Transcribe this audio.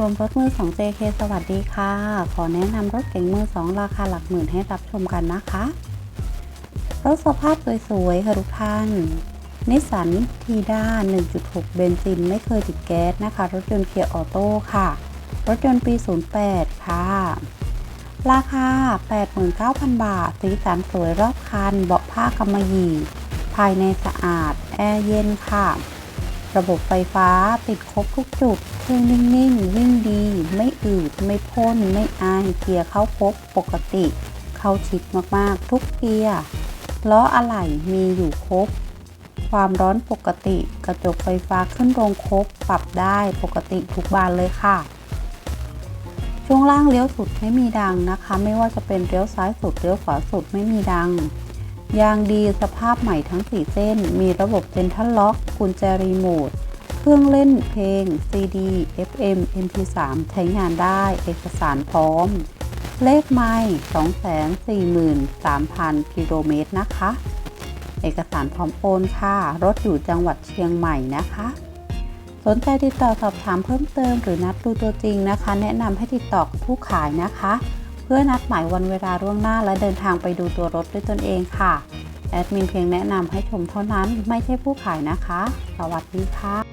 รวมรถมือ 2 JK สวัสดีค่ะ ขอแนะนำรถเก๋งมือ 2 ราคาหลักหมื่นให้รับชมกันนะคะ รถสภาพสวยๆค่ะทุกท่านนิสสันทีด้า1.6 เบนซิน ไม่เคยติดแก๊สนะคะ รถยนต์เคียร์ออโต้ค่ะ รถยนต์ปี 08 ค่ะ ราคา 89,000 บาท สีสันสวยรอบคัน เบาะผ้ากำมะหยี่ ภายในสะอาด แอร์เย็นค่ะ ระบบไฟฟ้าติดครบทุกจุด เครื่องนิ่งๆวิ่งดี ไม่อืด ไม่พ่น ไม่อาย เกียร์เข้าครบปกติ เข้าชิดมากๆ ทุกเกียร์ ล้ออะไหล่มีอยู่ครบ ความร้อนปกติ กระจกไฟฟ้าขึ้นลงครบ ปรับได้ปกติทุกบานเลยค่ะ ช่วงล่างเลี้ยวสุดไม่มีดังนะคะ ไม่ว่าจะเป็นเลี้ยวซ้ายสุดเลี้ยวขวาสุดไม่มีดัง ยางดีสภาพใหม่ทั้ง 4 เส้น มีระบบเซ็นทรัลล็อกกุญแจรีโมท เครื่องเล่นเพลง CD FM MP3 ใช้งานได้เอกสารพร้อม เลขไมล์243,000 กิโลเมตรนะคะ เอกสารพร้อมโอนค่ะ รถอยู่จังหวัดเชียงใหม่นะคะ สนใจติดต่อสอบถามเพิ่มเติมหรือนัดดูตัวจริงนะคะ แนะนำให้ติดต่อกับผู้ขายนะคะ เพื่อนัดหมายวันเวลาล่วงหน้าและเดินทางไปดูตัวรถด้วยตนเองค่ะ แอดมินเพียงแนะนำให้ชมเท่านั้นไม่ใช่ผู้ขายนะคะ สวัสดีค่ะ